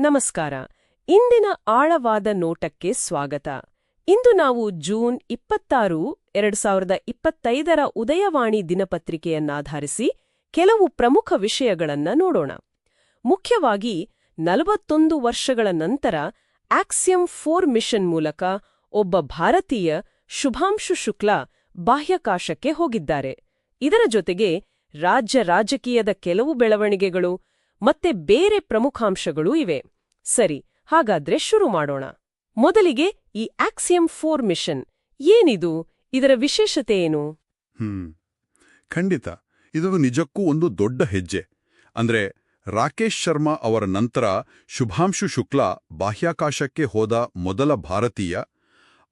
ನಮಸ್ಕಾರ. ಇಂದಿನ ಆಳವಾದ ನೋಟಕ್ಕೆ ಸ್ವಾಗತ. ಇಂದು ನಾವು ಜೂನ್ ಇಪ್ಪತ್ತಾರು, ಎರಡು ಸಾವಿರದ ಇಪ್ಪತ್ತೈದರ ಉದಯವಾಣಿ ದಿನಪತ್ರಿಕೆಯನ್ನಾಧರಿಸಿ ಕೆಲವು ಪ್ರಮುಖ ವಿಷಯಗಳನ್ನ ನೋಡೋಣ. ಮುಖ್ಯವಾಗಿ ನಲವತ್ತೊಂದು ವರ್ಷಗಳ ನಂತರ ಆಕ್ಸಿಯಂ ಫೋರ್ ಮಿಷನ್ ಮೂಲಕ ಒಬ್ಬ ಭಾರತೀಯ ಶುಭಾಂಶು ಶುಕ್ಲಾ ಬಾಹ್ಯಾಕಾಶಕ್ಕೆ ಹೋಗಿದ್ದಾರೆ. ಇದರ ಜೊತೆಗೆ ರಾಜ್ಯ ರಾಜಕೀಯದ ಕೆಲವು ಬೆಳವಣಿಗೆಗಳು ಮತ್ತೆ ಬೇರೆ ಪ್ರಮುಖಾಂಶಗಳೂ ಇವೆ. ಸರಿ, ಹಾಗಾದ್ರೆ ಶುರು ಮಾಡೋಣ. ಮೊದಲಿಗೆ ಈ ಆಕ್ಸಿಯಂ ಫೋರ್ ಮಿಷನ್ ಏನಿದು? ಇದರ ವಿಶೇಷತೆ ಏನು? ಹ್ಮ್. ಖಂಡಿತ. ಇದು ನಿಜಕ್ಕೂ ಒಂದು ದೊಡ್ಡ ಹೆಜ್ಜೆ. ಅಂದ್ರೆ ರಾಕೇಶ್ ಶರ್ಮಾ ಅವರ ನಂತರ ಶುಭಾಂಶು ಶುಕ್ಲಾ ಬಾಹ್ಯಾಕಾಶಕ್ಕೆ ಹೋದ ಮೊದಲ ಭಾರತೀಯ.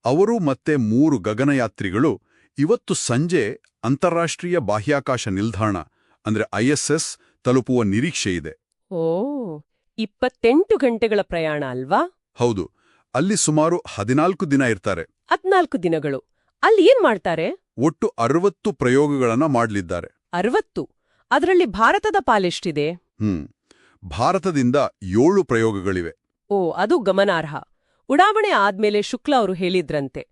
ಅವರು ಮತ್ತೆ ಮೂರು ಗಗನಯಾತ್ರಿಗಳು. ಇವತ್ತು ಸಂಜೆ ಅಂತಾರಾಷ್ಟ್ರೀಯ ಬಾಹ್ಯಾಕಾಶ ನಿಲ್ದಾಣ, ಅಂದ್ರೆ ಐಎಸ್ಎಸ್ ತಲುಪುವ ನಿರೀಕ್ಷೆ ಇದೆ. ಓ ಇಪ್ಪತ್ತೆಂಟು ಗಂಟೆಗಳ ಪ್ರಯಾಣ ಅಲ್ವಾ? ಹೌದು ಅಲ್ಲಿ ಸುಮಾರು ಹದಿನಾಲ್ಕು ದಿನ ಇರ್ತಾರೆ. ಹದ್ನಾಲ್ಕು ದಿನಗಳು. ಅಲ್ಲಿ ಏನ್ ಮಾಡ್ತಾರೆ? ಒಟ್ಟು ಅರವತ್ತು ಪ್ರಯೋಗಗಳನ್ನ ಮಾಡಲಿದ್ದಾರೆ. ಅರವತ್ತು? ಅದರಲ್ಲಿ ಭಾರತದ ಪಾಲೆಷ್ಟಿದೆ ಹ್ಮ್ ಭಾರತದಿಂದ ಏಳು ಪ್ರಯೋಗಗಳಿವೆ. ಓ ಅದು ಗಮನಾರ್ಹ. ಉಡಾವಣೆ ಆದ್ಮೇಲೆ ಶುಕ್ಲ ಅವರು ಹೇಳಿದ್ರಂತೆ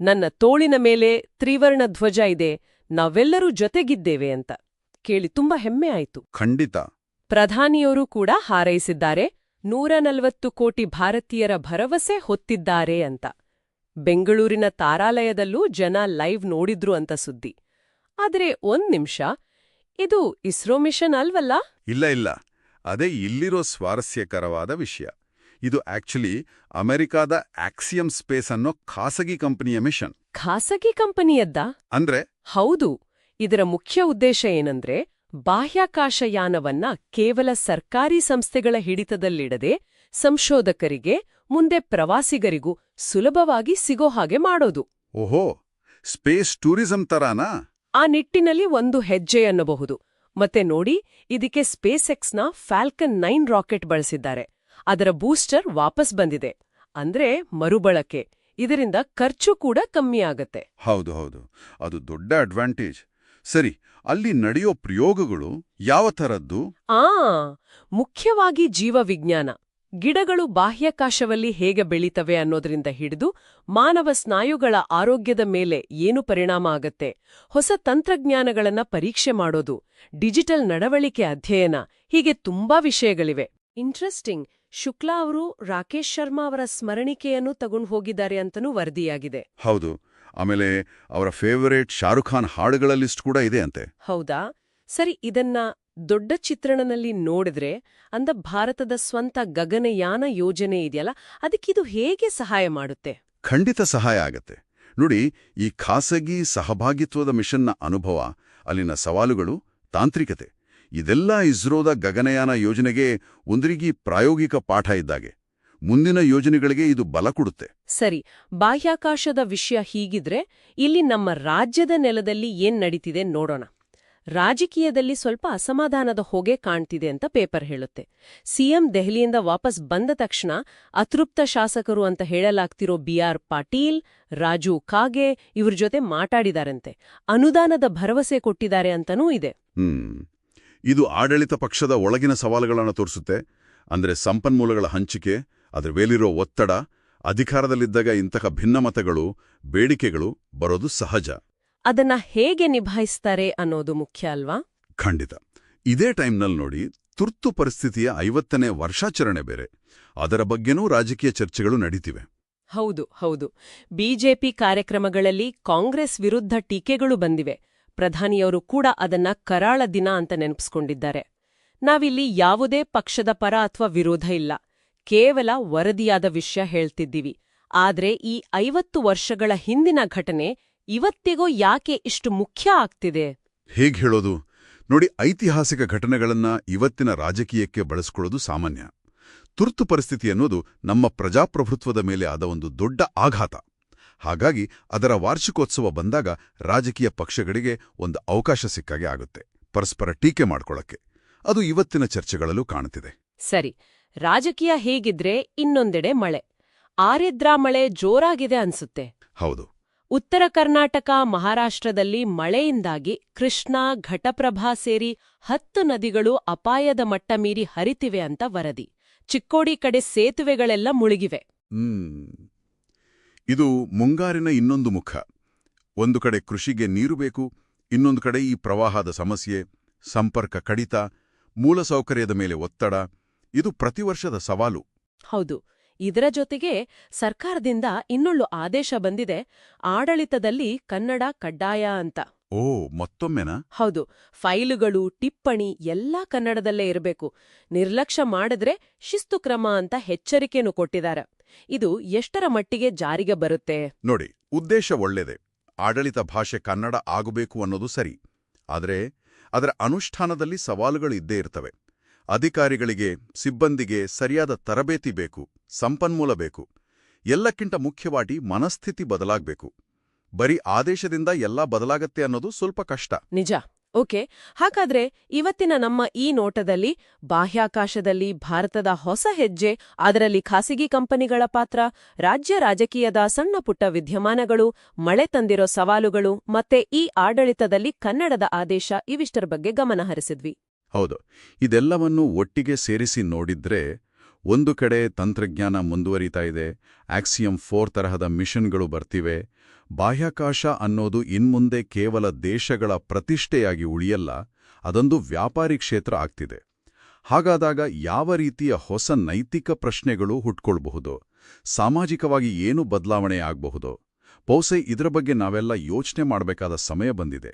ನನ್ನ ತೋಳಿನ ಮೇಲೆ ತ್ರಿವರ್ಣ ಧ್ವಜ ಇದೆ ನಾವೆಲ್ಲರೂ ಜೊತೆಗಿದ್ದೇವೆ ಅಂತ. ಕೇಳಿ ತುಂಬಾ ಹೆಮ್ಮೆ ಆಯಿತು. ಖಂಡಿತ. ಪ್ರಧಾನಿಯವರು ಕೂಡ ಹಾರೈಸಿದ್ದಾರೆ ನೂರ ನಲವತ್ತು ಕೋಟಿ ಭಾರತೀಯರ ಭರವಸೆ ಹೊತ್ತಿದ್ದಾರೆ ಅಂತ. ಬೆಂಗಳೂರಿನ ತಾರಾಲಯದಲ್ಲೂ ಜನ ಲೈವ್ ನೋಡಿದ್ರು ಅಂತ ಸುದ್ದಿ. ಆದರೆ ಒಂದ್ ನಿಮಿಷ ಇದು ಇಸ್ರೋ ಮಿಷನ್ ಅಲ್ವಲ್ಲ? ಇಲ್ಲ ಇಲ್ಲ. ಅದೇ ಇಲ್ಲಿರೋ ಸ್ವಾರಸ್ಯಕರವಾದ ವಿಷಯ. ಇದು ಆಕ್ಚುಲಿ ಅಮೆರಿಕಾದ ಆಕ್ಸಿಯಂ ಸ್ಪೇಸ್ ಅನ್ನೋ ಖಾಸಗಿ ಕಂಪನಿಯ ಮಿಷನ್. ಖಾಸಗಿ ಕಂಪನಿಯದ್ದ? ಅಂದ್ರೆ? ಹೌದು. ಇದರ ಮುಖ್ಯ ಉದ್ದೇಶ ಏನಂದ್ರೆ ಬಾಹ್ಯಾಕಾಶಯಾನವನ್ನ ಕೇವಲ ಸರ್ಕಾರಿ ಸಂಸ್ಥೆಗಳ ಹಿಡಿತದಲ್ಲಿಡದೆ ಸಂಶೋಧಕರಿಗೆ ಮುಂದೆ ಪ್ರವಾಸಿಗರಿಗೂ ಸುಲಭವಾಗಿ ಸಿಗೋ ಹಾಗೆ ಮಾಡೋದು. ಓಹೋ ಸ್ಪೇಸ್ ಟೂರಿಸಂ ತರಾನಾ? ಆ ನಿಟ್ಟಿನಲ್ಲಿ ಒಂದು ಹೆಜ್ಜೆ ಅನ್ನಬಹುದು. ಮತ್ತೆ ನೋಡಿ ಇದಕ್ಕೆ ಸ್ಪೇಸ್ ಎಕ್ಸ್ನ ಫ್ಯಾಲ್ಕನ್ ನೈನ್ ರಾಕೆಟ್ ಬಳಸಿದ್ದಾರೆ. ಅದರ ಬೂಸ್ಟರ್ ವಾಪಸ್ ಬಂದಿದೆ. ಅಂದ್ರೆ ಮರುಬಳಕೆ. ಇದರಿಂದ ಖರ್ಚು ಕೂಡ ಕಮ್ಮಿ ಆಗತ್ತೆ. ಹೌದು ಹೌದು. ಅದು ದೊಡ್ಡ ಅಡ್ವಾಂಟೇಜ್. ಸರಿ ಅಲ್ಲಿ ನಡೆಯೋ ಪ್ರಯೋಗಗಳು ಯಾವ ಥರದ್ದು? ಆ ಮುಖ್ಯವಾಗಿ ಜೀವವಿಜ್ಞಾನ. ಗಿಡಗಳು ಬಾಹ್ಯಾಕಾಶವಲ್ಲಿ ಹೇಗೆ ಬೆಳೀತವೆ ಅನ್ನೋದ್ರಿಂದ ಹಿಡಿದು ಮಾನವ ಸ್ನಾಯುಗಳ ಆರೋಗ್ಯದ ಮೇಲೆ ಏನು ಪರಿಣಾಮ ಆಗತ್ತೆ ಹೊಸ ತಂತ್ರಜ್ಞಾನಗಳನ್ನ ಪರೀಕ್ಷೆ ಮಾಡೋದು ಡಿಜಿಟಲ್ ನಡವಳಿಕೆ ಅಧ್ಯಯನ ಹೀಗೆ ತುಂಬಾ ವಿಷಯಗಳಿವೆ. ಇಂಟ್ರೆಸ್ಟಿಂಗ್ ಶುಕ್ಲಾ ಅವರು ರಾಕೇಶ್ ಶರ್ಮಾ ಅವರ ಸ್ಮರಣಿಕೆಯನ್ನು ತಗೊಂಡು ಹೋಗಿದ್ದಾರೆ ಅಂತನೂ ವರದಿಯಾಗಿದೆ. ಹೌದು. ಆಮೇಲೆ ಅವರ ಫೇವರೇಟ್ ಶಾರುಖ್ ಖಾನ್ ಹಾಡುಗಳ ಲಿಸ್ಟ್ ಕೂಡ ಇದೆ ಅಂತೆ. ಹೌದಾ? ಸರಿ ಇದನ್ನ ದೊಡ್ಡ ಚಿತ್ರಣನಲ್ಲಿ ನೋಡಿದ್ರೆ ಅಂದ ಭಾರತದ ಸ್ವಂತ ಗಗನಯಾನ ಯೋಜನೆ ಇದೆಯಲ್ಲ ಅದಕ್ಕಿದು ಹೇಗೆ ಸಹಾಯ ಮಾಡುತ್ತೆ? ಖಂಡಿತ ಸಹಾಯ ಆಗತ್ತೆ. ನೋಡಿ ಈ ಖಾಸಗಿ ಸಹಭಾಗಿತ್ವದ ಮಿಷನ್ನ ಅನುಭವ ಅಲ್ಲಿನ ಸವಾಲುಗಳು ತಾಂತ್ರಿಕತೆ ಇದೆಲ್ಲ ಇಸ್ರೋದ ಗಗನಯಾನ ಯೋಜನೆಗೆ ಒಂದ್ರಿಗಿ ಪ್ರಾಯೋಗಿಕ ಪಾಠ ಇದ್ದಾಗೆ. ಮುಂದಿನ ಯೋಜನೆಗಳಿಗೆ ಇದು ಬಲ ಕೊಡುತ್ತೆ. ಸರಿ ಬಾಹ್ಯಾಕಾಶದ ವಿಷಯ ಹೀಗಿದ್ರೆ ಇಲ್ಲಿ ನಮ್ಮ ರಾಜ್ಯದ ನೆಲದಲ್ಲಿ ಏನ್ ನಡೀತಿದೆ ನೋಡೋಣ. ರಾಜಕೀಯದಲ್ಲಿ ಸ್ವಲ್ಪ ಅಸಮಾಧಾನದ ಹೊಗೆ ಕಾಣ್ತಿದೆ ಅಂತ ಪೇಪರ್ ಹೇಳುತ್ತೆ. ಸಿಎಂ ದೆಹಲಿಯಿಂದ ವಾಪಸ್ ಬಂದ ತಕ್ಷಣ ಅತೃಪ್ತ ಶಾಸಕರು ಅಂತ ಹೇಳಲಾಗ್ತಿರೋ ಬಿಆರ್ ಪಾಟೀಲ್ ರಾಜು ಕಾಗೆ ಇವ್ರ ಜೊತೆ ಮಾತಾಡಿದಾರಂತೆ. ಅನುದಾನದ ಭರವಸೆ ಕೊಟ್ಟಿದ್ದಾರೆ ಅಂತನೂ ಇದೆ. ಇದು ಆಡಳಿತ ಪಕ್ಷದ ಒಳಗಿನ ಸವಾಲುಗಳನ್ನು ತೋರಿಸುತ್ತೆ. ಅಂದ್ರೆ ಸಂಪನ್ಮೂಲಗಳ ಹಂಚಿಕೆ ಅದರ ಮೇಲಿರೋ ಒತ್ತಡ ಅಧಿಕಾರದಲ್ಲಿದ್ದಾಗ ಇಂತಹ ಭಿನ್ನಮತಗಳು ಬೇಡಿಕೆಗಳು ಬರೋದು ಸಹಜ. ಅದನ್ನ ಹೇಗೆ ನಿಭಾಯಿಸ್ತಾರೆ ಅನ್ನೋದು ಮುಖ್ಯ ಅಲ್ವಾ? ಖಂಡಿತ. ಇದೇ ಟೈಮ್ನಲ್ಲಿ ನೋಡಿ ತುರ್ತು ಪರಿಸ್ಥಿತಿಯ ಐವತ್ತನೇ ವರ್ಷಾಚರಣೆ ಬೇರೆ. ಅದರ ಬಗ್ಗೆನೂ ರಾಜಕೀಯ ಚರ್ಚೆಗಳು ನಡೀತಿವೆ. ಹೌದು ಹೌದು. ಬಿಜೆಪಿ ಕಾರ್ಯಕ್ರಮಗಳಲ್ಲಿ ಕಾಂಗ್ರೆಸ್ ವಿರುದ್ಧ ಟೀಕೆಗಳು ಬಂದಿವೆ. ಪ್ರಧಾನಿಯವರು ಕೂಡ ಅದನ್ನ ಕರಾಳ ದಿನ ಅಂತ ನೆನಪಿಸ್ಕೊಂಡಿದ್ದಾರೆ. ನಾವಿಲ್ಲಿ ಯಾವುದೇ ಪಕ್ಷದ ಪರ ಅಥವಾ ವಿರೋಧ ಇಲ್ಲ. ಕೇವಲ ವರದಿಯಾದ ವಿಷಯ ಹೇಳ್ತಿದ್ದೀವಿ. ಆದ್ರೆ ಈ ಐವತ್ತು ವರ್ಷಗಳ ಹಿಂದಿನ ಘಟನೆ ಇವತ್ತಿಗೂ ಯಾಕೆ ಇಷ್ಟು ಮುಖ್ಯ ಆಗ್ತಿದೆ? ಹೇಗ್ ಹೇಳೋದು? ನೋಡಿ ಐತಿಹಾಸಿಕ ಘಟನೆಗಳನ್ನ ಇವತ್ತಿನ ರಾಜಕೀಯಕ್ಕೆ ಬಳಸ್ಕೊಳ್ಳೋದು ಸಾಮಾನ್ಯ. ತುರ್ತು ಪರಿಸ್ಥಿತಿ ಅನ್ನೋದು ನಮ್ಮ ಪ್ರಜಾಪ್ರಭುತ್ವದ ಮೇಲೆ ಆದ ಒಂದು ದೊಡ್ಡ ಆಘಾತ. ಹಾಗಾಗಿ ಅದರ ವಾರ್ಷಿಕೋತ್ಸವ ಬಂದಾಗ ರಾಜಕೀಯ ಪಕ್ಷಗಳಿಗೆ ಒಂದು ಅವಕಾಶ ಸಿಕ್ಕಾಗೆ ಆಗುತ್ತೆ. ಪರಸ್ಪರ ಟೀಕೆ ಮಾಡ್ಕೊಳ್ಳಕ್ಕೆ ಅದು ಇವತ್ತಿನ ಚರ್ಚೆಗಳಲ್ಲೂ ಕಾಣುತ್ತಿದೆ ಸರಿ. ರಾಜಕೀಯ ಹೇಗಿದ್ರೆ ಇನ್ನೊಂದೆಡೆ ಮಳೆ. ಆರಿದ್ರಾ ಮಳೆ ಜೋರಾಗಿದೆ ಅನ್ಸುತ್ತೆ. ಹೌದು. ಉತ್ತರ ಕರ್ನಾಟಕ ಮಹಾರಾಷ್ಟ್ರದಲ್ಲಿ ಮಳೆಯಿಂದಾಗಿ ಕೃಷ್ಣಾ ಘಟಪ್ರಭಾ ಸೇರಿ ಹತ್ತು ನದಿಗಳು ಅಪಾಯದ ಮಟ್ಟ ಮೀರಿ ಹರಿತಿವೆ ಅಂತ ವರದಿ. ಚಿಕ್ಕೋಡಿ ಕಡೆ ಸೇತುವೆಗಳೆಲ್ಲ ಮುಳುಗಿವೆ. ಇದು ಮುಂಗಾರಿನ ಇನ್ನೊಂದು ಮುಖ. ಒಂದು ಕಡೆ ಕೃಷಿಗೆ ನೀರು ಬೇಕು ಇನ್ನೊಂದು ಕಡೆ ಈ ಪ್ರವಾಹದ ಸಮಸ್ಯೆ ಸಂಪರ್ಕ ಕಡಿತ ಮೂಲಸೌಕರ್ಯದ ಮೇಲೆ ಒತ್ತಡ ಇದು ಪ್ರತಿ ವರ್ಷದ ಸವಾಲು. ಹೌದು. ಇದರ ಜೊತೆಗೆ ಸರ್ಕಾರದಿಂದ ಇನ್ನೊಳ್ಳು ಆದೇಶ ಬಂದಿದೆ. ಆಡಳಿತದಲ್ಲಿ ಕನ್ನಡ ಕಡ್ಡಾಯ ಅಂತ. ಓ ಮತ್ತೊಮ್ಮೆನಾ? ಹೌದು. ಫೈಲುಗಳು ಟಿಪ್ಪಣಿ ಎಲ್ಲಾ ಕನ್ನಡದಲ್ಲೇ ಇರಬೇಕು. ನಿರ್ಲಕ್ಷ್ಯ ಮಾಡಿದ್ರೆ ಶಿಸ್ತು ಕ್ರಮ ಅಂತ ಎಚ್ಚರಿಕೆನೂ ಕೊಟ್ಟಿದ್ದಾರೆ. ಇದು ಎಷ್ಟರ ಮಟ್ಟಿಗೆ ಜಾರಿಗೆ ಬರುತ್ತೆ? ನೋಡಿ ಉದ್ದೇಶ ಒಳ್ಳೆದೆ. ಆಡಳಿತ ಭಾಷೆ ಕನ್ನಡ ಆಗಬೇಕು ಅನ್ನೋದು ಸರಿ. ಆದರೆ ಅದರ ಅನುಷ್ಠಾನದಲ್ಲಿ ಸವಾಲುಗಳು ಇದ್ದೇ ಇರ್ತವೆ. ಅಧಿಕಾರಿಗಳಿಗೆ, ಸಿಬ್ಬಂದಿಗೆ ಸರಿಯಾದ ತರಬೇತಿ ಬೇಕು, ಸಂಪನ್ಮೂಲ ಬೇಕು. ಎಲ್ಲಕ್ಕಿಂತ ಮುಖ್ಯವಾಗಿ ಮನಸ್ಥಿತಿ ಬದಲಾಗಬೇಕು. ಬರೀ ಆದೇಶದಿಂದ ಎಲ್ಲ ಬದಲಾಗತ್ತೆ ಅನ್ನೋದು ಸ್ವಲ್ಪ ಕಷ್ಟ. ನಿಜ. ಓಕೆ. ಹಾಗಾದ್ರೆ ಇವತ್ತಿನ ನಮ್ಮ ಈ ನೋಟದಲ್ಲಿ ಬಾಹ್ಯಾಕಾಶದಲ್ಲಿ ಭಾರತದ ಹೊಸ ಹೆಜ್ಜೆ, ಅದರಲ್ಲಿ ಖಾಸಗಿ ಕಂಪನಿಗಳ ಪಾತ್ರ, ರಾಜ್ಯ ರಾಜಕೀಯದ ಸಣ್ಣ ಪುಟ್ಟ ವಿದ್ಯಮಾನಗಳು, ಮಳೆ ತಂದಿರೋ ಸವಾಲುಗಳು ಮತ್ತೆ ಈ ಆಡಳಿತದಲ್ಲಿ ಕನ್ನಡದ ಆದೇಶ ಇವಿಷ್ಟರ ಬಗ್ಗೆ ಗಮನ ಹರಿಸಿದ್ವಿ. ಹೌದು. ಇದೆಲ್ಲವನ್ನು ಒಟ್ಟಿಗೆ ಸೇರಿಸಿ ನೋಡಿದ್ರೆ ಒಂದು ಕಡೆ ತಂತ್ರಜ್ಞಾನ ಮುಂದುವರಿತಾ ಇದೆ, ಆಕ್ಸಿಯಂ ಫೋರ್ ತರಹದ ಮಿಷನ್ಗಳು ಬರ್ತಿವೆ, ಬಾಹ್ಯಾಕಾಶ ಅನ್ನೋದು ಇನ್ಮುಂದೆ ಕೇವಲ ದೇಶಗಳ ಪ್ರತಿಷ್ಠೆಯಾಗಿ ಉಳಿಯಲ್ಲ, ಅದೊಂದು ವ್ಯಾಪಾರಿ ಕ್ಷೇತ್ರ ಆಗ್ತಿದೆ. ಹಾಗಾದಾಗ ಯಾವ ರೀತಿಯ ಹೊಸ ನೈತಿಕ ಪ್ರಶ್ನೆಗಳು ಹುಟ್ಕೊಳ್ಬಹುದು? ಸಾಮಾಜಿಕವಾಗಿ ಏನು ಬದಲಾವಣೆ ಆಗಬಹುದು? ಬಹುಶಃ ಇದರ ಬಗ್ಗೆ ನಾವೆಲ್ಲ ಯೋಚನೆ ಮಾಡಬೇಕಾದ ಸಮಯ ಬಂದಿದೆ.